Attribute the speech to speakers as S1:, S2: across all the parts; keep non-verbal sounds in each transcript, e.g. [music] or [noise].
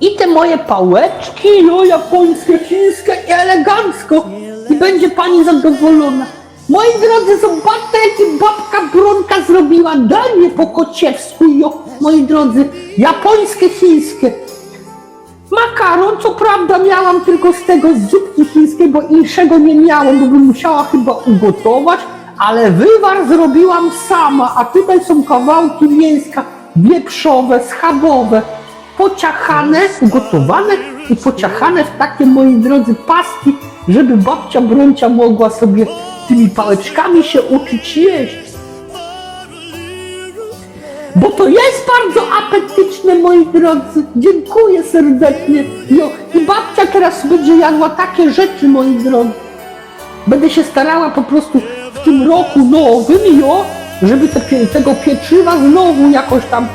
S1: I te moje pałeczki, no japońskie, chińskie i elegancko. I będzie pani zadowolona. Moi drodzy, zobaczcie, jakie babka Bronka zrobiła danie po kociewsku, jo, moi drodzy, japońskie, chińskie. Makaron, co prawda miałam tylko z tego zupki chińskiej, bo inszego nie miałam, bo bym musiała chyba ugotować, ale wywar zrobiłam sama, a tutaj są kawałki mięska wieprzowe, schabowe, pociachane, ugotowane i pociachane w takie, moi drodzy, paski, żeby babcia Broncia mogła sobie tymi pałeczkami się uczyć jeść. Bo to jest bardzo apetyczne, moi drodzy. Dziękuję serdecznie. No, I babcia teraz będzie jadła takie rzeczy, moi drodzy. Będę się starała po prostu w tym roku nowym, jo, żeby te, tego pieczywa znowu jakoś tam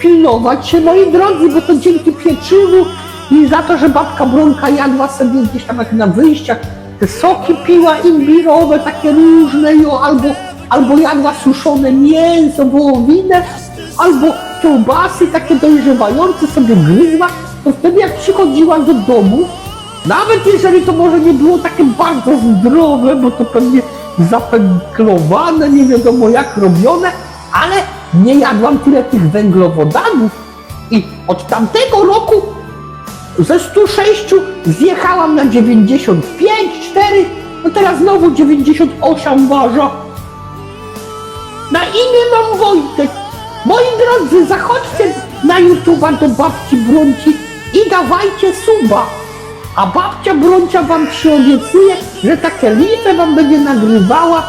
S1: pilnować się, moi drodzy, bo to dzięki pieczywu i za to, że babka Bronka jadła sobie gdzieś tam jak na wyjściach, te soki piła imbirowe, takie różne, jo, albo, albo jadła suszone mięso, wołowinę, albo kiełbasy takie dojrzewające sobie gryzła, to wtedy jak przychodziła do domu, nawet jeżeli to może nie było takie bardzo zdrowe, bo to pewnie zapęklowane, nie wiadomo jak robione, ale nie jadłam tyle tych węglowodanów. I od tamtego roku ze 106 zjechałam na 95, 4, no teraz znowu 98 waża. Na imię mam Wojtek. Moi drodzy, zachodźcie na YouTube'a do babci Brunci i dawajcie suba. A babcia Bruncia wam przyobiecuje, że takie lice wam będzie nagrywała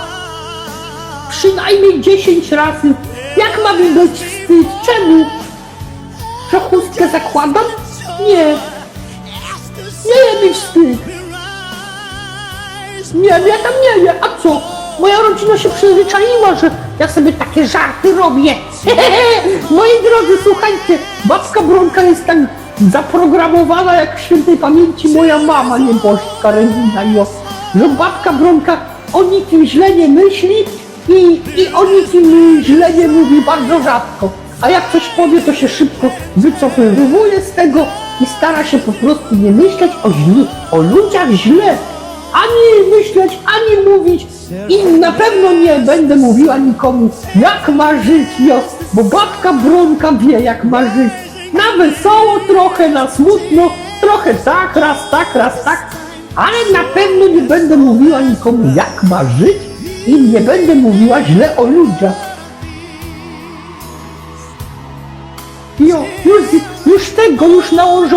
S1: przynajmniej 10 razy. Jak ma mi być wstyd? Czemu? Że chustkę zakładam? Nie. Nie jest mi wstyd. Nie, ja tam nie je. A co? Moja rodzina się przyzwyczaiła, że ja sobie takie żarty robię. [laughs] Moi drodzy, słuchajcie, babka Bronka jest tak zaprogramowana jak w świętej pamięci moja mama nieboszczka Regina Jo, że babka Bronka o nikim źle nie myśli i, i o nikim źle nie mówi bardzo rzadko. A jak coś powie, to się szybko wycofywuje z tego i stara się po prostu nie myśleć o, źle, o ludziach źle. Ani myśleć, ani mówić i na pewno nie będę mówiła nikomu, jak ma żyć, bo babka Bronka wie, jak ma żyć. Na wesoło trochę, na smutno, trochę tak, raz tak, raz tak, ale na pewno nie będę mówiła nikomu, jak ma żyć i nie będę mówiła źle o ludziach. Jo, już, już tego, już nałożono.